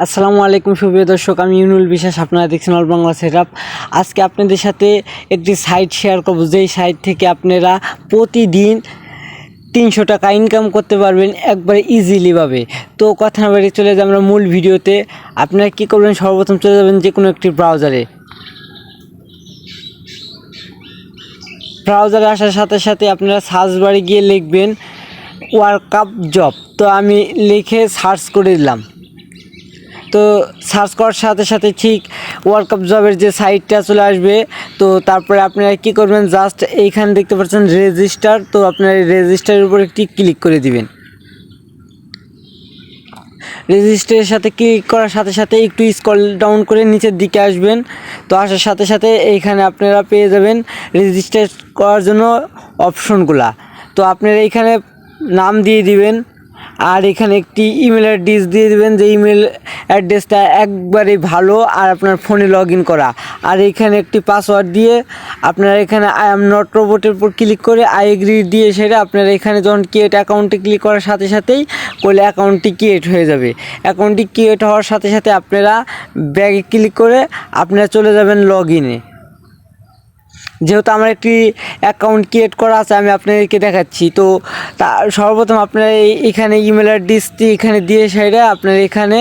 আসসালামু আলাইকুম, সুপ্রিয় দর্শক, আমি ইউনুল বিশ্বাস, আপনারা দেখছেন অল বাংলা সেট আজকে আপনাদের সাথে একটি সাইট শেয়ার করব, যেই সাইট থেকে আপনারা প্রতিদিন তিনশো টাকা ইনকাম করতে পারবেন একবারে ইজিলিভাবে তো কথা না বাড়ি চলে যাই আমরা মূল ভিডিওতে। আপনারা কী করবেন? সর্বপ্রথম চলে যাবেন যে কোনো একটি ব্রাউজারে ব্রাউজারে আসার সাথে সাথে আপনারা সার্চ বারে গিয়ে লিখবেন ওয়ার্কআপ জব তো আমি লিখে সার্চ করে দিলাম। তো সার্চ করার সাথে সাথে ঠিক ওয়ার্ল্ড কাপ জবের যে সাইটটা চলে আসবে, তো তারপরে আপনারা কী করবেন জাস্ট এইখানে দেখতে পাচ্ছেন রেজিস্টার তো আপনারা রেজিস্টারের উপর একটি ক্লিক করে দিবেন। রেজিস্টারের সাথে ক্লিক করার সাথে সাথে একটু স্কল ডাউন করে নিচের দিকে আসবেন, তো আসার সাথে সাথে এইখানে আপনারা পেয়ে যাবেন রেজিস্টার করার জন্য অপশনগুলা তো আপনারা এইখানে নাম দিয়ে দিবেন আর এখানে একটি ইমেল অ্যাড্রেস দিয়ে দেবেন, যে ইমেল অ্যাড্রেসটা একবারে ভালো আর আপনার ফোনে লগ ইন করা। আর এখানে একটি পাসওয়ার্ড দিয়ে আপনারা এখানে আই এম নট রোবটের উপর ক্লিক করে আই এগ্রি দিয়ে সেটা আপনারা এখানে যখন ক্রিয়েট অ্যাকাউন্টে ক্লিক করার সাথে সাথেই করলে অ্যাকাউন্টটি ক্রিয়েট হয়ে যাবে। অ্যাকাউন্টটি ক্রিয়েট হওয়ার সাথে সাথে আপনারা ব্যাগে ক্লিক করে আপনারা চলে যাবেন লগ ইনে যেহেতু আমার একটি অ্যাকাউন্ট ক্রিয়েট করা আছে, আমি আপনাদেরকে দেখাচ্ছি। তো তা, সর্বপ্রথম আপনারা এখানে ইমেল অ্যাড্রেসটি এখানে দিয়ে সাইডে আপনারা এখানে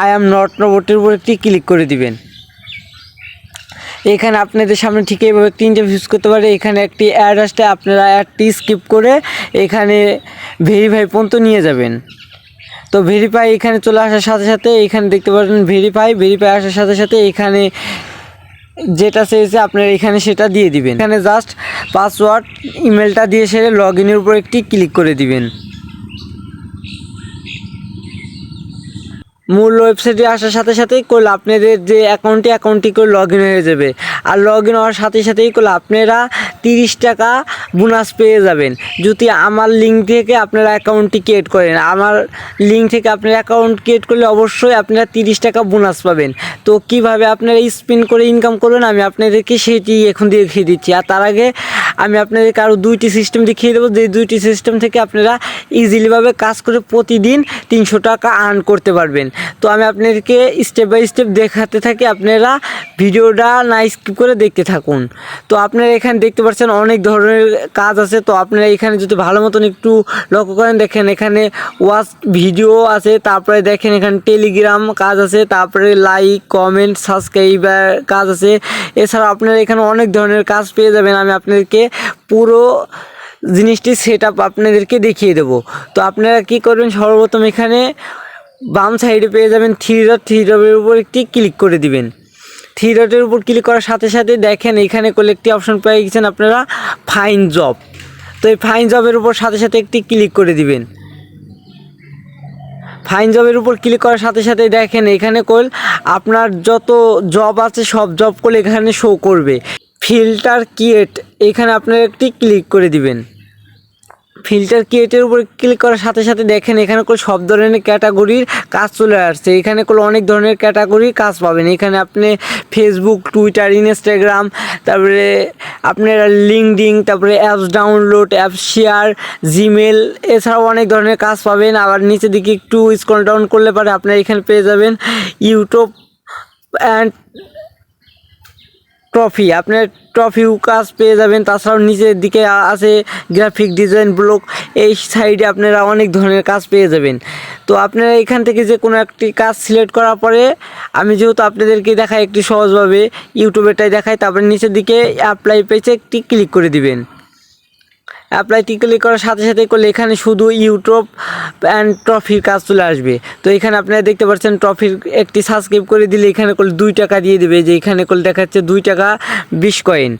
আই অ্যাম নট রোবটের উপর একটি ক্লিক করে দিবেন। এখানে আপনাদের সামনে ঠিক এইভাবে একটি ইন্টারভিউজ করতে পারে। এখানে একটি অ্যাড আসতে আপনারা অ্যাডটি স্কিপ করে এখানে ভেরিফাই পর্যন্ত নিয়ে যাবেন। তো ভেরিফাই এখানে চলে আসার সাথে সাথে এখানে দেখতে পারেন ভেরিফাই ভেরিফাই আসার সাথে সাথে এখানে যেটা চেয়েছে আপনার এখানে সেটা দিয়ে দিবেন। এখানে জাস্ট পাসওয়ার্ড ইমেলটা দিয়ে সেরে লগ ইনের উপর একটি ক্লিক করে দিবেন। মূল ওয়েবসাইটে আসার সাথে সাথেই করলে আপনাদের যে অ্যাকাউন্টটি অ্যাকাউন্টটি করে লগ ইন হয়ে যাবে। আর লগ ইন হওয়ার সাথে সাথেই করলে আপনারা তিরিশ টাকা বোনাস পেয়ে যাবেন। যদি আমার লিঙ্ক থেকে আপনারা অ্যাকাউন্টটি ক্রিয়েট করেন, আমার লিঙ্ক থেকে আপনার অ্যাকাউন্ট ক্রিয়েট করলে অবশ্যই আপনারা তিরিশ টাকা বোনাস পাবেন। তো কীভাবে আপনারা স্পিন করে ইনকাম করবেন, আমি আপনাদেরকে সেটি এখন দেখিয়ে দিচ্ছি। আর তার আগে আমি আপনাদেরকে আরও দুইটি সিস্টেম দেখিয়ে দেবো। যে দুইটি সিস্টেম থেকে আপনারা ইজিলিভাবে কাজ করে প্রতিদিন তিনশো টাকা আর্ন করতে পারবেন। তো আমি আপনাদেরকে স্টেপ বাই স্টেপ দেখাতে থাকি, আপনারা ভিডিওটা না স্কিপ করে দেখতে থাকুন। তো আপনারা এখানে দেখতে পাচ্ছেন অনেক ধরনের কাজ আছে। তো আপনারা এখানে যদি ভালো মতন একটু লক্ষ্য করেন, দেখেন এখানে ওয়াচ ভিডিও আছে, তারপরে দেখেন এখানে টেলিগ্রাম কাজ আছে, তারপরে লাইক কমেন্ট সাবস্ক্রাইবার কাজ আছে। এছাড়া আপনারা এখানে অনেক ধরনের কাজ পেয়ে যাবেন। আমি আপনাদেরকে পুরো জিনিসটি সেট আপ আপনাদেরকে দেখিয়ে দেবো। তো আপনারা কি করবেন, সর্বপ্রথম এখানে বাম সাইডে পেয়ে যাবেন থ্রি ডট থ্রি ডটের উপর একটি ক্লিক করে দিবেন। থ্রি ডটের উপর ক্লিক করার সাথে সাথে দেখেন এখানে করলে একটি অপশন পেয়ে গেছেন আপনারা ফাইন জব তো এই ফাইন জবের উপর সাথে সাথে একটি ক্লিক করে দিবেন। ফাইন জবের উপর ক্লিক করার সাথে সাথে দেখেন এখানে কল আপনার যত জব আছে সব জব করলে এখানে শো করবে। ফিল্টার ক্রিয়েট এখানে আপনারা একটি ক্লিক করে দিবেন। ফিল্টার ক্রিয়েটের উপর ক্লিক করার সাথে সাথে দেখেন এখানে করে সব ধরনের ক্যাটাগরির কাজ চলে আসছে। এখানে করে অনেক ধরনের ক্যাটাগরির কাজ পাবেন। এখানে আপনি ফেসবুক টুইটার ইনস্টাগ্রাম তারপরে আপনার লিঙ্কডিং তারপরে apps download apps share Gmail এছাড়াও অনেক ধরনের কাজ পাবেন। আবার নিচের দিকে একটু স্ক্রল ডাউন করলে পারে আপনারা এখানে পেয়ে যাবেন ইউটিউব অ্যান্ড ট্রফি আপনার ট্রফিও কাজ পেয়ে যাবেন। তাছাড়াও নিচের দিকে আছে গ্রাফিক ডিজাইন ব্লক এই সাইডে আপনারা অনেক ধরনের কাজ পেয়ে যাবেন। তো আপনারা এখান থেকে যে কোনো একটি কাজ সিলেক্ট করার পরে, আমি যেহেতু আপনাদেরকে দেখাই একটি সহজভাবে, ইউটিউবেরটাই দেখাই, তারপরে নিচের দিকে অ্যাপ্লাই পেজে একটি ক্লিক করে দিবেন। অ্যাপ্লাইটি ক্লিক করার সাথে সাথে করলে এখানে শুধু ইউটিউব অ্যান্ড ট্রফির কাজ চলে আসবে। তো এখানে আপনারা দেখতে পাচ্ছেন ট্রফির একটি সাবস্ক্রাইব করে দিলে এখানে করলে দুই টাকা দিয়ে দেবে, যে এখানে করলে দেখাচ্ছে দুই টাকা বিশ কয়েন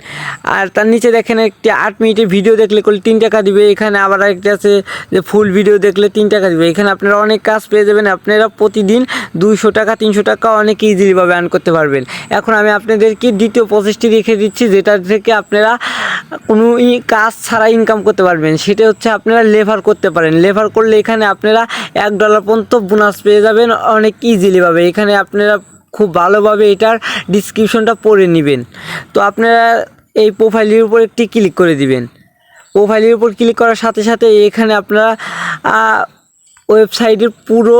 আর তার নিচে দেখেন একটি আট মিনিটের ভিডিও দেখলে করলে তিন টাকা দিবে, এখানে আবার একটা আছে যে ফুল ভিডিও দেখলে তিন টাকা দিবে। এখানে আপনারা অনেক কাজ পেয়ে যাবেন, আপনারা প্রতিদিন দুইশো টাকা, তিনশো টাকা অনেক ইজিলিভাবে আর্ন করতে পারবেন। এখন আমি আপনাদেরকে দ্বিতীয় প্রসেসটি রেখে দিচ্ছি যেটা থেকে আপনারা কোনো কাজ ছাড়া ইনকাম করতে পারবেন। সেটা হচ্ছে আপনারা লেভার করতে পারেন। লেভার করলে এখানে আপনারা এক ডলার পর্যন্ত বোনাস পেয়ে যাবেন। অনেক ইজিলিভাবে এখানে আপনারা খুব ভালোভাবে এটার ডিসক্রিপশনটা পড়ে নেবেন। তো আপনারা এই প্রোফাইলের উপর একটি ক্লিক করে দিবেন। প্রোফাইলের উপর ক্লিক করার সাথে সাথে এখানে আপনারা ওয়েবসাইটের পুরো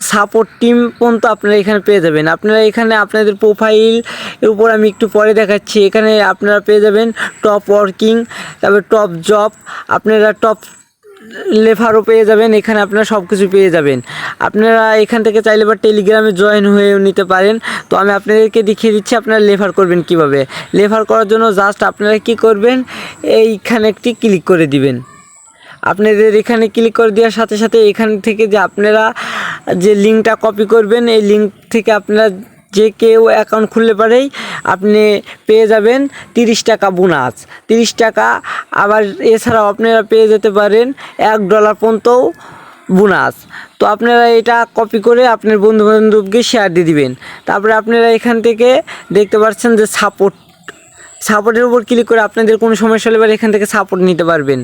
সাপোর্ট টিম পর্যন্ত আপনারা এখানে পেয়ে যাবেন। আপনারা এখানে আপনাদের প্রোফাইল উপর আমি একটু পরে দেখাচ্ছি। এখানে আপনারা পেয়ে যাবেন টপ ওয়ার্কিং তারপর টপ জব আপনারা টপ লেফারও পেয়ে যাবেন। এখানে আপনারা সব কিছু পেয়ে যাবেন। আপনারা এখান থেকে চাইলে বা টেলিগ্রামে জয়েন হয়েও নিতে পারেন। তো আমি আপনাদেরকে দেখিয়ে দিচ্ছি আপনারা লেফার করবেন কীভাবে। লেফার করার জন্য জাস্ট আপনারা কি করবেন? এইখানে একটি ক্লিক করে দিবেন। আপনাদের এখানে ক্লিক করে দেওয়ার সাথে সাথে এখান থেকে যে আপনারা যে লিঙ্কটা কপি করবেন, এই লিঙ্ক থেকে আপনারা যে কেউ অ্যাকাউন্ট খুললে পারেই আপনি পেয়ে যাবেন তিরিশ টাকা বোনাস তিরিশ টাকা আবার এছাড়াও আপনারা পেয়ে যেতে পারেন এক ডলার পর্যন্তও বোনাস তো আপনারা এটা কপি করে আপনার বন্ধু বান্ধবকে শেয়ার দিয়ে দিবেন। তারপরে আপনারা এখান থেকে দেখতে পাচ্ছেন যে সাপোর্ট সাপোর্টের উপর ক্লিক করে আপনাদের কোনো সমস্যা হলে এখান থেকে সাপোর্ট নিতে পারবেন।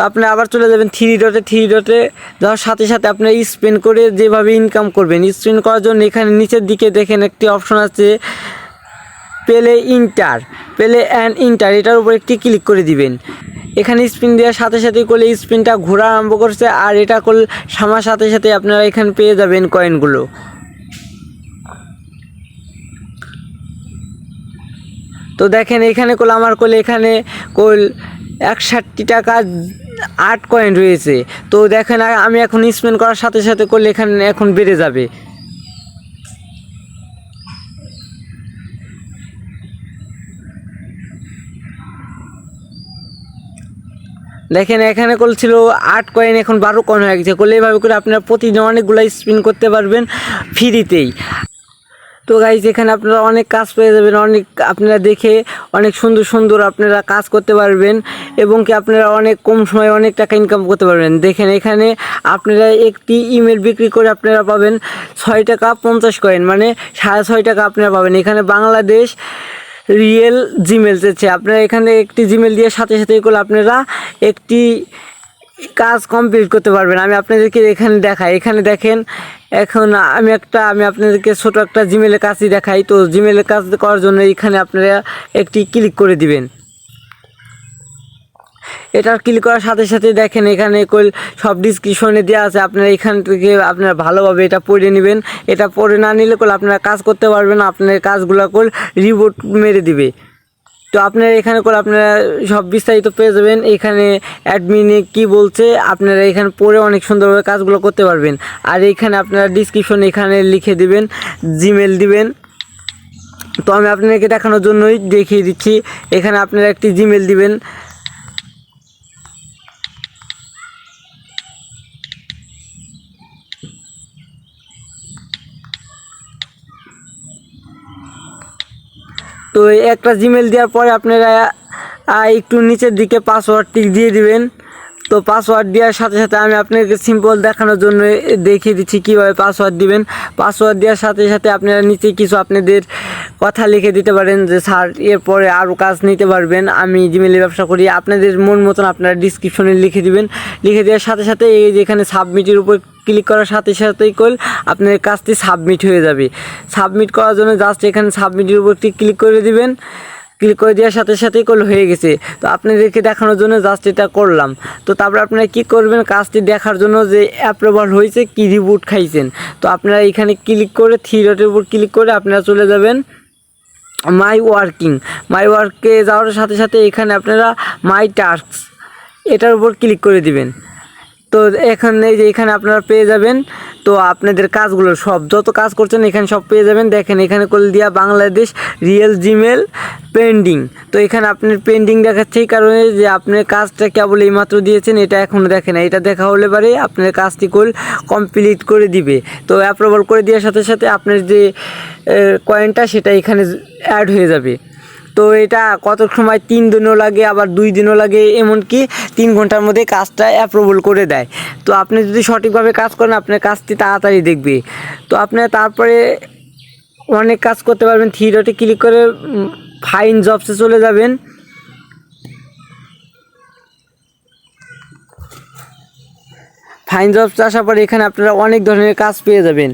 তো আপনি আবার চলে যাবেন থ্রি ডটে থ্রি ডটে। যাওয়ার সাথে সাথে আপনার স্পেন্ড করে যেভাবে ইনকাম করবেন স্পেন্ড করার জন্য এখানে নিচের দিকে দেখেন একটি অপশন আছে, পেলে ইন্টার পেলে অ্যান্ড ইন্টার এটার উপর একটি ক্লিক করে দিবেন। এখানে স্পিন দেওয়ার সাথে সাথে করলে স্পিনটা ঘোরা আরম্ভ করছে, আর এটা করলে সামার সাথে সাথে আপনারা এখানে পেয়ে যাবেন কয়েনগুলো তো দেখেন এখানে কোল আমার কোল এখানে কোল একষট্টি টাকা আট কয়েন রয়েছে। তো দেখেন আমি এখন স্পেন্ড করার সাথে সাথে করলে এখানে এখন বেড়ে যাবে। দেখেন, এখানে কল ছিল আট কয়েন এখন বারো কয়েন হয়ে গেছে। করলে এভাবে করে আপনারা প্রতিদিন অনেকগুলো স্পিন করতে পারবেন ফ্রিতেই তো গাইজ এখানে আপনারা অনেক কাজ পেয়ে যাবেন, অনেক আপনারা দেখে অনেক সুন্দর সুন্দর আপনারা কাজ করতে পারবেন এবং কি আপনারা অনেক কম সময়ে অনেক টাকা ইনকাম করতে পারবেন। দেখেন এখানে আপনারা একটি ইমেল বিক্রি করে আপনারা পাবেন ছয় টাকা পঞ্চাশ কয়েন মানে সাড়ে ছয় টাকা আপনারা পাবেন। এখানে বাংলাদেশ রিয়েল জিমেল চেয়েছে আপনারা এখানে একটি জিমেল দিয়ে সাথে সাথে করলে আপনারা একটি কাজ কমপ্লিট করতে পারবেন। আমি আপনাদেরকে এখানে দেখাই। এখানে দেখেন, এখন আমি একটা, আমি আপনাদেরকে ছোট একটা জিমেলের কাজই দেখাই। তো জিমেলের কাজ করার জন্য এখানে আপনারা একটি ক্লিক করে দিবেন। এটা ক্লিক করার সাথে সাথে দেখেন, এখানে সব ডিসক্রিপশনে দেওয়া আছে। আপনারা এখান থেকে আপনারা ভালোভাবে এটা পড়ে নেবেন। এটা পড়ে না নিলে কল আপনারা কাজ করতে পারবেন আপনার কাজগুলো কল রিবোট মেরে দিবে। তো আপনারা এখানে করে আপনারা সব বিস্তারিত পেয়ে যাবেন। এখানে অ্যাডমিনে কি বলছে, আপনারা এখানে পড়ে অনেক সুন্দরভাবে কাজগুলো করতে পারবেন। আর এখানে আপনারা ডিসক্রিপশন এখানে লিখে দিবেন জিমেল দিবেন। তো আমি আপনাদেরকে দেখানোর জন্যই দেখিয়ে দিচ্ছি। এখানে আপনারা একটি জিমেল দিবেন। তো একটা জিমেল দেওয়ার পরে আপনারা একটু নিচের দিকে পাসওয়ার্ডটি দিয়ে দিবেন। তো পাসওয়ার্ড দেওয়ার সাথে সাথে আমি আপনাকে সিম্পল দেখানোর জন্য দেখিয়ে দিচ্ছি কীভাবে পাসওয়ার্ড দিবেন। পাসওয়ার্ড দেওয়ার সাথে সাথে আপনারা নিচে কিছু আপনাদের কথা লিখে দিতে পারেন যে, স্যার, এরপরে আরও কাজ নিতে পারবেন। আমি জিমেলের ব্যবসা করি। আপনাদের মন মতন আপনারা ডিসক্রিপশনে লিখে দিবেন। লিখে দেওয়ার সাথে সাথে এই যে এখানে সাবমিটের উপর ক্লিক করার সাথে সাথেই কল আপনার কাজটি সাবমিট হয়ে যাবে। সাবমিট করার জন্য জাস্ট এখানে সাবমিটের উপর ক্লিক করে দিবেন। ক্লিক করে দেওয়ার সাথে সাথেই কল হয়ে গেছে। তো আপনাদেরকে দেখানোর জন্য জাস্ট এটা করলাম। তো তারপরে আপনারা কি করবেন, কাজটি দেখার জন্য যে অ্যাপ্রুভাল হয়েছে, কি রিবুট খাইছেন। তো আপনারা এখানে ক্লিক করে থ্রি ডটের উপর ক্লিক করে আপনারা চলে যাবেন মাই ওয়ার্কিং মাই ওয়ার্কে যাওয়ার সাথে সাথে এখানে আপনারা মাই টাস্ক এটার উপর ক্লিক করে দিবেন। তো এখানে এই যে এখানে আপনারা পেয়ে যাবেন, তো আপনাদের কাজগুলো সব, যত কাজ করছেন এখানে সব পেয়ে যাবেন। দেখেন, এখানে করে দিয়া বাংলাদেশ রিয়েল জিমেল পেন্ডিং তো এখানে আপনার পেন্ডিং দেখাচ্ছে এই কারণে যে আপনার কাজটা কেবল এইমাত্র দিয়েছেন, এটা এখনও দেখে না এটা দেখা হলে পারে আপনার কাজটি কল কমপ্লিট করে দিবে। তো অ্যাপ্রুভাল করে দেওয়ার সাথে সাথে আপনার যে কয়েনটা সেটা এখানে অ্যাড হয়ে যাবে। তো এটা কত সময় তিন দিনও লাগে, আবার দুই দিনও লাগে, এমনকি তিন ঘণ্টার মধ্যে কাজটা অ্যাপ্রুভাল করে দেয়। তো আপনি যদি সঠিকভাবে কাজ করেন, আপনার কাজটি তাড়াতাড়ি দেখবে। তো আপনি তারপরে অনেক কাজ করতে পারবেন থ্রি ডটে ক্লিক করে ফাইন জবসে চলে যাবেন। ফাইন জবস আসার পরে এখানে আপনারা অনেক ধরনের কাজ পেয়ে যাবেন।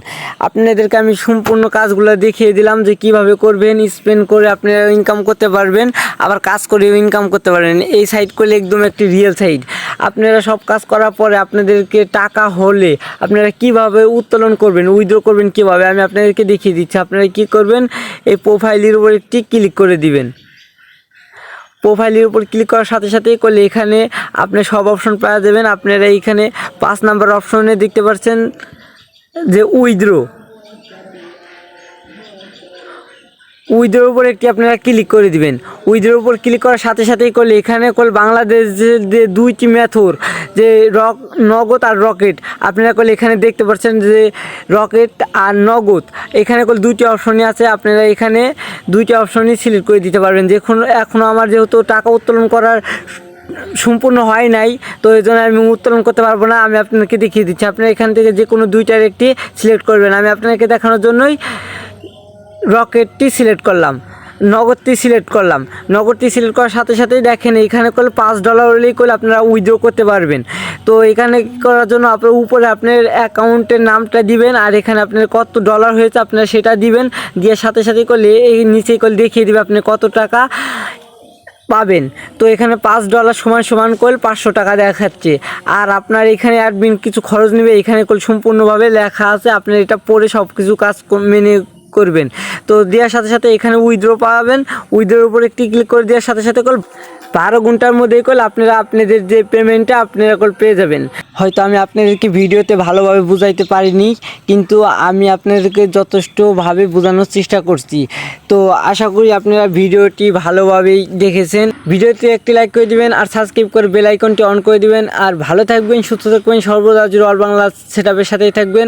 আপনাদেরকে আমি সম্পূর্ণ কাজগুলো দেখিয়ে দিলাম যে কীভাবে করবেন স্পেন্ড করে আপনারা ইনকাম করতে পারবেন, আবার কাজ করেও ইনকাম করতে পারবেন। এই সাইট করলে একদম একটি রিয়েল সাইট আপনারা সব কাজ করার পরে আপনাদেরকে টাকা হলে আপনারা কীভাবে উত্তোলন করবেন উইথড্র করবেন কীভাবে, আমি আপনাদেরকে দেখিয়ে দিচ্ছি। আপনারা কি করবেন, এই প্রোফাইলের উপর একটি ক্লিক করে দিবেন। প্রোফাইলের উপর ক্লিক করার সাথে সাথেই করলে এখানে আপনি সব অপশন পাওয়া যাবেন। আপনারা এইখানে পাঁচ নাম্বার অপশনে দেখতে পাচ্ছেন যে উইথড্রো উইথড্রোর উপর একটি আপনারা ক্লিক করে দিবেন। উইথড্রোর উপর ক্লিক করার সাথে সাথেই করলে এখানে কল বাংলাদেশ যে দুইটি মেথর যে রক, নগদ আর রকেট। আপনারা করলে এখানে দেখতে পাচ্ছেন যে রকেট আর নগদ। এখানে করলে দুইটি অপশনই আছে। আপনারা এখানে দুইটি অপশনই সিলেক্ট করে দিতে পারবেন। দেখুন এখনও আমার যেহেতু টাকা উত্তোলন করার সম্পূর্ণ হয় নাই, তো এই জন্য আমি উত্তোলন করতে পারব না। আমি আপনাকে দেখিয়ে দিচ্ছি। আপনারা এখান থেকে যে কোনো দুইটার একটি সিলেক্ট করবেন। আমি আপনাকে দেখানোর জন্যই রকেটটি সিলেক্ট করলাম। নগদটি সিলেক্ট করলাম। নগদটি সিলেক্ট করার সাথে সাথেই দেখেন এখানে করলে পাঁচ ডলার হলেই করলে আপনারা উইথড্র করতে পারবেন। তো এখানে করার জন্য আপনার উপরে আপনার অ্যাকাউন্টের নামটা দিবেন আর এখানে আপনার কত ডলার হয়েছে আপনারা সেটা দিবেন। দিয়ে সাথে সাথে করলে এই নিচেই করলে দেখিয়ে দিবে আপনি কত টাকা পাবেন। তো এখানে পাঁচ ডলার সমান সমান করলে পাঁচশো টাকা দেখাচ্ছে। আর আপনার এখানে অ্যাডমিন কিছু খরচ নেবে। এখানে করলে সম্পূর্ণভাবে লেখা আছে। আপনার এটা পড়ে সব কিছু কাজ মেনে করবেন। তো দেওয়ার সাথে সাথে এখানে উইথড্র পাবেন। উইথড্রোর উপর একটি ক্লিক করে দেওয়ার সাথে সাথে কল বারো ঘণ্টার মধ্যেই করলে আপনারা আপনাদের যে পেমেন্টটা আপনারা করলে পেয়ে যাবেন। হয়তো আমি আপনাদেরকে ভিডিওতে ভালোভাবে বুঝাইতে পারিনি, কিন্তু আমি আপনাদেরকে যথেষ্টভাবে বোঝানোর চেষ্টা করছি। তো আশা করি আপনারা ভিডিওটি ভালোভাবেই দেখেছেন। ভিডিওতে একটি লাইক করে দিবেন আর সাবস্ক্রাইব করে বেল আইকনটি অন করে দিবেন। আর ভালো থাকবেন, সুস্থ থাকবেন, সর্বদা জুড়ে অল বাংলা সেট সাথেই থাকবেন।